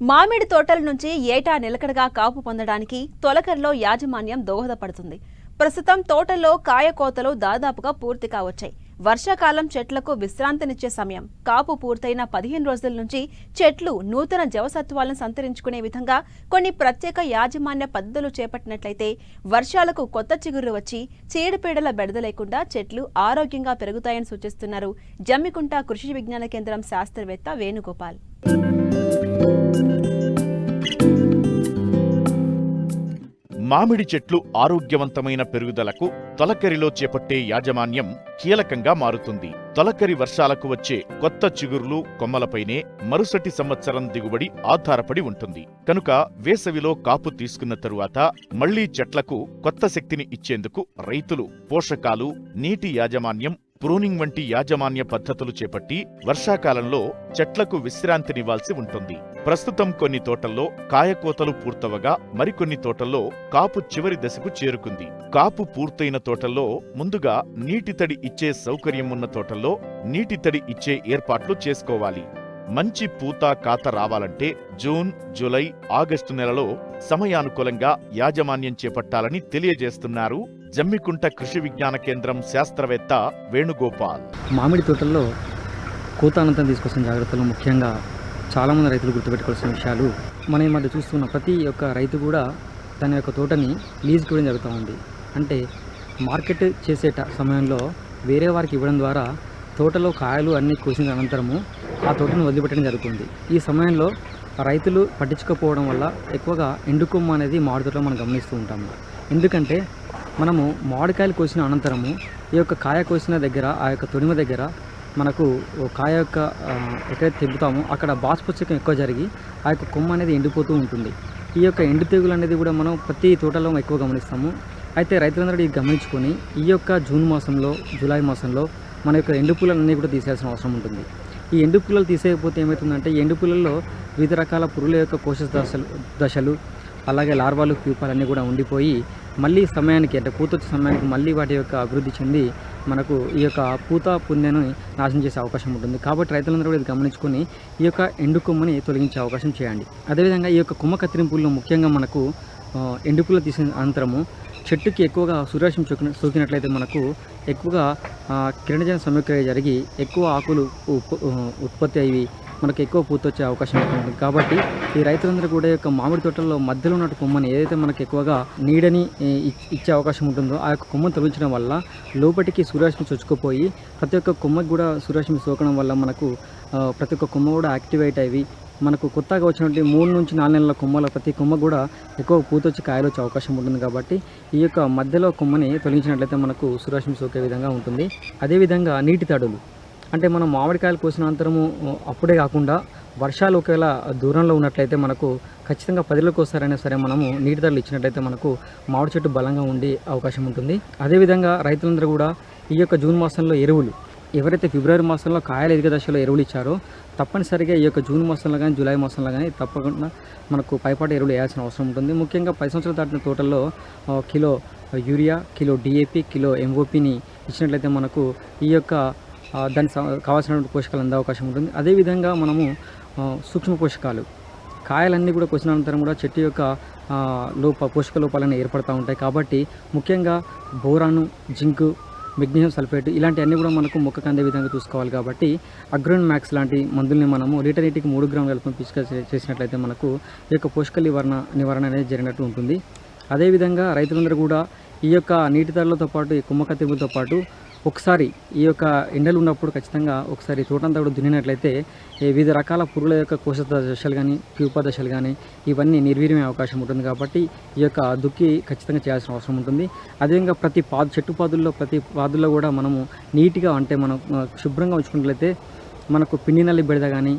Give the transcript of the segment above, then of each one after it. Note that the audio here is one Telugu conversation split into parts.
మామిడి తోటల నుంచి ఏటా నిలకడగా కాపు పొందడానికి తొలకరిలో యాజమాన్యం దోహదపడుతుంది. ప్రస్తుతం తోటల్లో కాయకోతలు దాదాపుగా పూర్తి కావచ్చాయి. వర్షాకాలం చెట్లకు విశ్రాంతినిచ్చే సమయం. కాపు పూర్తయిన పదిహేను రోజుల నుంచి చెట్లు నూతన జవసత్వాలను సంతరించుకునే విధంగా కొన్ని ప్రత్యేక యాజమాన్య పద్ధతులు చేపట్టినట్లయితే వర్షాలకు కొత్త చిగురు వచ్చి చీడపీడల బెడద లేకుండా చెట్లు ఆరోగ్యంగా పెరుగుతాయని సూచిస్తున్నారు జమ్మికుంట కృషి విజ్ఞాన కేంద్రం శాస్త్రవేత్త వేణుగోపాల్. మామిడి చెట్లు ఆరోగ్యవంతమైన పెరుగుదలకు తొలకరిలో చేపట్టే యాజమాన్యం కీలకంగా మారుతుంది. తొలకరి వర్షాలకు వచ్చే కొత్త చిగుర్లు కొమ్మలపైనే మరుసటి సంవత్సరం దిగుబడి ఆధారపడి ఉంటుంది. కనుక వేసవిలో కాపు తీసుకున్న తరువాత మళ్ళీ చెట్లకు కొత్త శక్తిని ఇచ్చేందుకు రైతులు పోషకాలు నీటి యాజమాన్యం ప్రూనింగ్ వంటి యాజమాన్య పద్ధతులు చేపట్టి వర్షాకాలంలో చెట్లకు విశ్రాంతినివ్వాల్సి ఉంటుంది. ప్రస్తుతం కొన్ని తోటల్లో కాయకోతలు పూర్తవగా మరికొన్ని తోటల్లో కాపు చివరి దశకు చేరుకుంది. కాపు పూర్తయిన తోటల్లో ముందుగా నీటి తడి ఇచ్చే సౌకర్యం ఉన్న తోటల్లో నీటి తడి ఇచ్చే ఏర్పాట్లు చేసుకోవాలి. మంచి పూత కాత రావాలంటే జూన్ జూలై ఆగస్టు నెలలో సమయానుకూలంగా యాజమాన్యం చేపట్టాలని తెలియజేస్తున్నారు జమ్మికుంట కృషి విజ్ఞాన కేంద్రం శాస్త్రవేత్త వేణుగోపాల్. మామిడి తోటల్లో కోత అనంతరం జాగ్రత్తలు ముఖ్యంగా చాలామంది రైతులు గుర్తుపెట్టుకోవాల్సిన విషయాలు. మనం ఈ మధ్య చూస్తున్న ప్రతి ఒక్క రైతు కూడా తన యొక్క తోటని లీజ్కి ఇవ్వడం జరుగుతూ ఉంది. అంటే మార్కెట్ చేసే సమయంలో వేరే వారికి ఇవ్వడం ద్వారా తోటలో కాయలు అన్నీ కోసిన అనంతరము ఆ తోటను వదిలిపెట్టడం జరుగుతుంది. ఈ సమయంలో రైతులు పట్టించుకోకపోవడం వల్ల ఎక్కువగా ఎండుకొమ్మ అనేది మామిడి తోటలో మనం గమనిస్తూ ఉంటాము ఎందుకంటే మనము మామిడికాయలు కోసిన అనంతరము ఈ యొక్క కాయ కోసిన దగ్గర ఆ యొక్క తొడిమ దగ్గర మనకు కాయ యొక్క ఎక్కడైతే తెంపుతామో అక్కడ బాష్పోత్సకం ఎక్కువ జరిగి ఆ యొక్క కొమ్మ అనేది ఎండిపోతూ ఉంటుంది. ఈ యొక్క ఎండు తెగులు అనేది కూడా మనం ప్రతి తోటలో ఎక్కువ గమనిస్తాము. అయితే రైతులందరూ ఇది గమనించుకొని ఈ యొక్క జూన్ మాసంలో జూలై మాసంలో మన యొక్క ఎండు పూలన్నీ కూడా తీసేయాల్సిన అవసరం ఉంటుంది. ఈ ఎండు పుల్లలు తీసేయకపోతే ఏమవుతుందంటే ఈ ఎండు పుల్లల్లో వివిధ రకాల పురుగుల యొక్క కోశ దశలు దశలు అలాగే లార్వాలు ప్యూపాలు కూడా ఉండిపోయి మళ్ళీ సమయానికి అంటే పూతొచ్చే సమయానికి మళ్ళీ వాటి యొక్క అభివృద్ధి చెంది మనకు ఈ యొక్క పూత పుణ్యను నాశనం చేసే అవకాశం ఉంటుంది. కాబట్టి రైతులందరూ కూడా ఇది గమనించుకొని ఈ యొక్క ఎండు కొమ్మని తొలగించే అవకాశం చేయండి. అదేవిధంగా ఈ యొక్క కొమ్మ కత్తిరింపుల్లో ముఖ్యంగా మనకు ఆ, ఎండు తీసిన అనంతరము చెట్టుకి ఎక్కువగా సూర్యరశ్మి సోకిన సోకినట్లయితే మనకు ఎక్కువగా కిరణజన సమీక్ష జరిగి ఎక్కువ ఆకులు ఉత్పత్తి అయ్యి మనకు ఎక్కువ పూర్తొచ్చే అవకాశం ఉంటుంది. కాబట్టి ఈ రైతులందరూ కూడా యొక్క మామిడి తోటల్లో మధ్యలో ఉన్న కొమ్మని ఏదైతే మనకు ఎక్కువగా నీడని ఇచ్చే అవకాశం ఉంటుందో ఆ యొక్క కొమ్మను తొలగించడం వల్ల లోపలికి సూర్యరశ్మి చొచ్చుకుపోయి ప్రతి ఒక్క కొమ్మకి కూడా సూర్యరశ్మి సోకడం వల్ల మనకు ప్రతి ఒక్క కొమ్మ కూడా యాక్టివేట్ అయ్యి మనకు కొత్తగా వచ్చినటువంటి మూడు నుంచి నాలుగు నెలల కొమ్మల ప్రతి కొమ్మ కూడా ఎక్కువ పూత వచ్చి కాయలు వచ్చే అవకాశం ఉంటుంది కాబట్టి ఈ యొక్క మధ్యలో కొమ్మని తొలగించినట్లయితే మనకు సూర్యరశ్మి సోకే విధంగా ఉంటుంది. అదేవిధంగా నీటి తడులు. అంటే మనం మామిడికాయలు కోసిన అంతరము అప్పుడే కాకుండా వర్షాలు ఒకవేళ దూరంలో ఉన్నట్లయితే మనకు ఖచ్చితంగా పదిలోకి వస్తారైనా సరే మనము నీటి ధరలు ఇచ్చినట్లయితే మనకు మామిడి చెట్టు బలంగా ఉండే అవకాశం ఉంటుంది. అదేవిధంగా రైతులందరూ కూడా ఈ యొక్క జూన్ మాసంలో ఎరువులు ఎవరైతే ఫిబ్రవరి మాసంలో కాయల ఎదిగే దశలో ఎరువులు ఇచ్చారో తప్పనిసరిగా ఈ యొక్క జూన్ మాసంలో కానీ జూలై మాసంలో కానీ తప్పకుండా మనకు పైపాటి ఎరువులు వేయాల్సిన అవసరం ఉంటుంది. ముఖ్యంగా పది సంవత్సరాలు దాటిన తోటల్లో kilo urea kilo DAP kilo ఎంఓపిని ఇచ్చినట్లయితే మనకు ఈ యొక్క దానికి కావాల్సినటువంటి పోషకాలు అందే అవకాశం ఉంటుంది. అదేవిధంగా మనము సూక్ష్మ పోషకాలు. కాయలన్నీ కూడా కోసిన అనంతరం కూడా చెట్టు యొక్క లోప పోషక లోపాలను ఏర్పడుతూ ఉంటాయి. కాబట్టి ముఖ్యంగా బోరాను జింకు మెగ్నీషియం సల్ఫేట్ ఇలాంటివన్నీ కూడా మనకు మొక్కకు అందే విధంగా చూసుకోవాలి కాబట్టి అగ్రోన్ మ్యాక్స్ లాంటి మందుల్ని మనము లీటర్ నీటికి మూడు గ్రాములు కలిపి పిచిక చేసినట్లయితే మనకు ఈ యొక్క పోషక నివారణ నివారణ అనేది జరిగినట్టు ఉంటుంది. అదేవిధంగా రైతులందరూ కూడా ఈ యొక్క నీటి ధరలతో పాటు ఈ కుమ్మక పాటు ఒకసారి ఈ యొక్క ఎండలు ఉన్నప్పుడు ఖచ్చితంగా ఒకసారి తోటంతా కూడా దున్నినట్లయితే వివిధ రకాల పురుగుల యొక్క కోశ దశలు కానీ ప్యూప దశలు కానీ ఇవన్నీ నిర్వీర్యమే అవకాశం ఉంటుంది కాబట్టి ఈ యొక్క దుక్కి ఖచ్చితంగా చేయాల్సిన అవసరం ఉంటుంది. అదేవిధంగా ప్రతి పాదు చెట్టు పాదుల్లో ప్రతి పాదుల్లో కూడా మనము నీట్గా అంటే మనం శుభ్రంగా ఉంచుకున్నట్లయితే మనకు పిండి నల్లి బిడద కానీ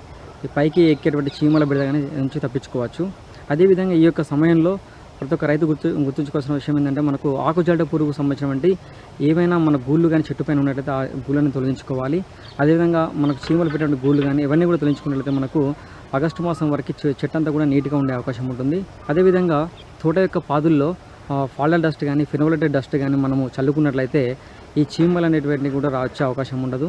పైకి ఎక్కేటువంటి చీమల బిడద కానీ నుంచి తప్పించుకోవచ్చు. అదేవిధంగా ఈ యొక్క సమయంలో ప్రతి ఒక్క రైతు గుర్తు గుర్తుంచుకోవాల్సిన విషయం ఏంటంటే మనకు ఆకుజాడ పురుగు సంబంధించినటువంటి ఏవైనా మన గూళ్ళు కానీ చెట్టు పైన ఉన్నట్లయితే ఆ గూళ్ళని తొలగించుకోవాలి. అదేవిధంగా మనకు చీమలు పెట్టిన గూళ్ళు కానీ ఇవన్నీ కూడా తొలగించుకున్నట్లయితే మనకు ఆగస్టు మాసం వరకు చెట్టు అంతా కూడా నీట్గా ఉండే అవకాశం ఉంటుంది. అదేవిధంగా తోట యొక్క పాదుల్లో ఫాల్డర్ డస్ట్ కానీ ఫినోలేటెడ్ డస్ట్ కానీ మనము చల్లుకున్నట్లయితే ఈ చీమలు అనేటువంటివి కూడా రా- వచ్చే అవకాశం ఉండదు.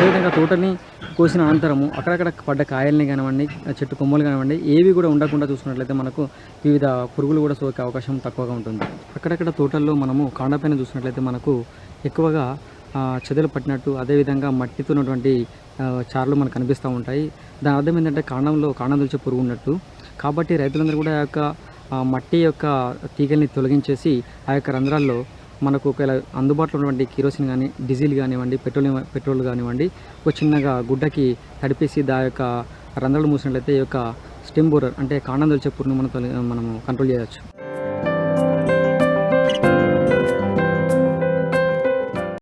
అదేవిధంగా తోటని కోసిన అనంతరము అక్కడక్కడ పడ్డ కాయల్ని కానివ్వండి చెట్టు కొమ్మలు కానివ్వండి ఏవి కూడా ఉండకుండా చూసుకున్నట్లయితే మనకు వివిధ పురుగులు కూడా సోకే అవకాశం తక్కువగా ఉంటుంది. అక్కడక్కడ తోటల్లో మనము కాండపైన చూసినట్లయితే మనకు ఎక్కువగా చెదలు పట్టినట్టు అదేవిధంగా మట్టితో ఉన్నటువంటి ఆ, చార్లు మనకు కనిపిస్తూ ఉంటాయి. దాని అర్థం ఏంటంటే కాండంలో కాండం దొలిచే పురుగు ఉన్నట్టు. కాబట్టి రైతులందరూ కూడా ఆ యొక్క ఆ, మట్టి యొక్క తీగల్ని తొలగించేసి ఆ యొక్క రంధ్రాల్లో మనకు ఒకవేళ అందుబాటులో ఉన్నటువంటి కిరోసిన్ కానీ డీజిల్ కానివ్వండి పెట్రోలియం పెట్రోల్ కానివ్వండి ఒక చిన్నగా గుడ్డకి తడిపేసి దా యొక్క రంధ్రాలు మూసినట్లయితే ఈ యొక్క స్టెమ్ బోరర్ అంటే కాండం దొలిచే పురుగును మనం తొలి- మనము కంట్రోల్ చేయవచ్చు.